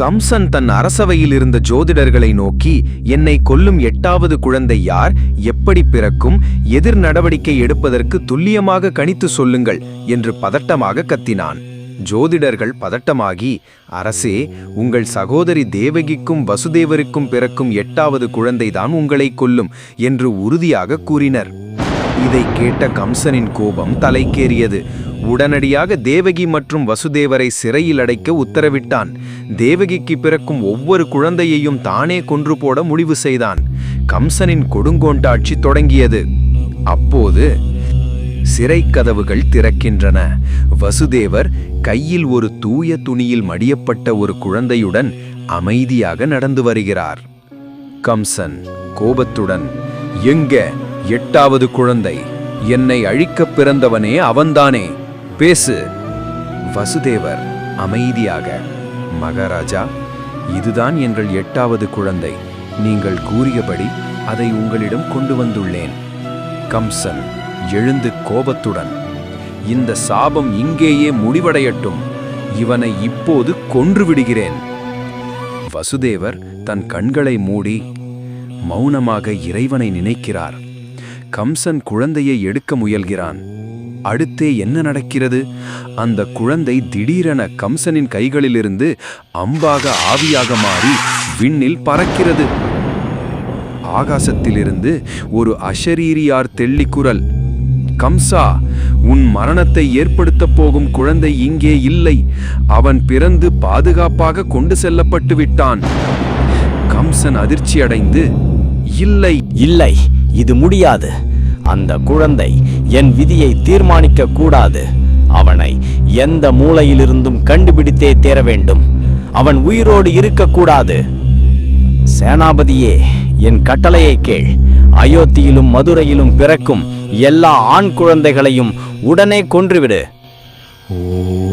கம்சன் தன் அரசவையில் இருந்த ஜோதிடர்களை நோக்கி என்னை கொல்லும் எட்டாவது குழந்தை யார்? எப்படி பிறக்கும்? எதிர் நடவடிக்கை எடுப்பதற்கு துல்லியமாக கணித்து சொல்லுங்கள் என்று பதட்டமாக கத்தினான். ஜோதிடர்கள் பதட்டமாகி அரசே உங்கள் சகோதரி தேவகிக்கும் வசுதேவருக்கும் பிறக்கும் எட்டாவது குழந்தைதான் உங்களை கொல்லும் என்று உறுதியாக கூறினர். இதை கேட்ட கம்சனின் கோபம் தலைக்கேறியது. உடனடியாக தேவகி மற்றும் வசுதேவரை சிறையில் அடைக்க உத்தரவிட்டான். தேவகிக்கு பிறக்கும் ஒவ்வொரு குழந்தையையும் தானே கொன்று போட முடிவு செய்தான். கம்சனின் கொடுங்கோண்டாட்சி தொடங்கியது. அப்போது சிறை கதவுகள் திறக்கின்றன. வசுதேவர் கையில் ஒரு தூய துணியில் மடியப்பட்ட ஒரு குழந்தையுடன் அமைதியாக நடந்து வருகிறார். கம்சன் கோபத்துடன் எங்க? எட்டாவது குழந்தை. என்னை அழிக்கப் பிறந்தவனே அவன்தானே. பேசு. வசுதேவர் அமைதியாக மகாராஜா இதுதான் எங்கள் எட்டாவது குழந்தை. நீங்கள் கூறியபடி அதை உங்களிடம் கொண்டு வந்துள்ளேன். கம்சன் எழுந்து கோபத்துடன் இந்த சாபம் இங்கேயே முடிவடையட்டும். இவனை இப்போது கொன்று விடுகிறேன். வசுதேவர் தன் கண்களை மூடி மௌனமாக இறைவனை நினைக்கிறார். கம்சன் குழந்தையை எடுக்க முயல்கிறான். அடுத்தே என்ன நடக்கிறது? அந்த குழந்தை திடீரென கம்சனின் கைகளிலிருந்து அம்பாக ஆவியாக மாறி விண்ணில் பறக்கிறது. ஆகாசத்திலிருந்து ஒரு அஷரீரியார் தெள்ளிக்குரல் கம்சா உன் மரணத்தை ஏற்படுத்தப் போகும் குழந்தை இங்கே இல்லை. அவன் பிறந்து பாதுகாப்பாக கொண்டு செல்லப்பட்டு விட்டான். கம்சன் அதிர்ச்சி அடைந்து இல்லை இல்லை இது முடியாது. அந்த குழந்தை என் விதியை தீர்மானிக்க கூடாது. அவனை எந்த மூலையிலிருந்தும் கண்டுபிடித்தே தேர வேண்டும். அவன் உயிரோடு இருக்கக்கூடாது சேனாபதியே என் கட்டளையை கேள். அயோத்தியிலும் மதுரையிலும் பிறக்கும் எல்லா ஆண் குழந்தைகளையும் உடனே கொன்றுவிடு. ஓ.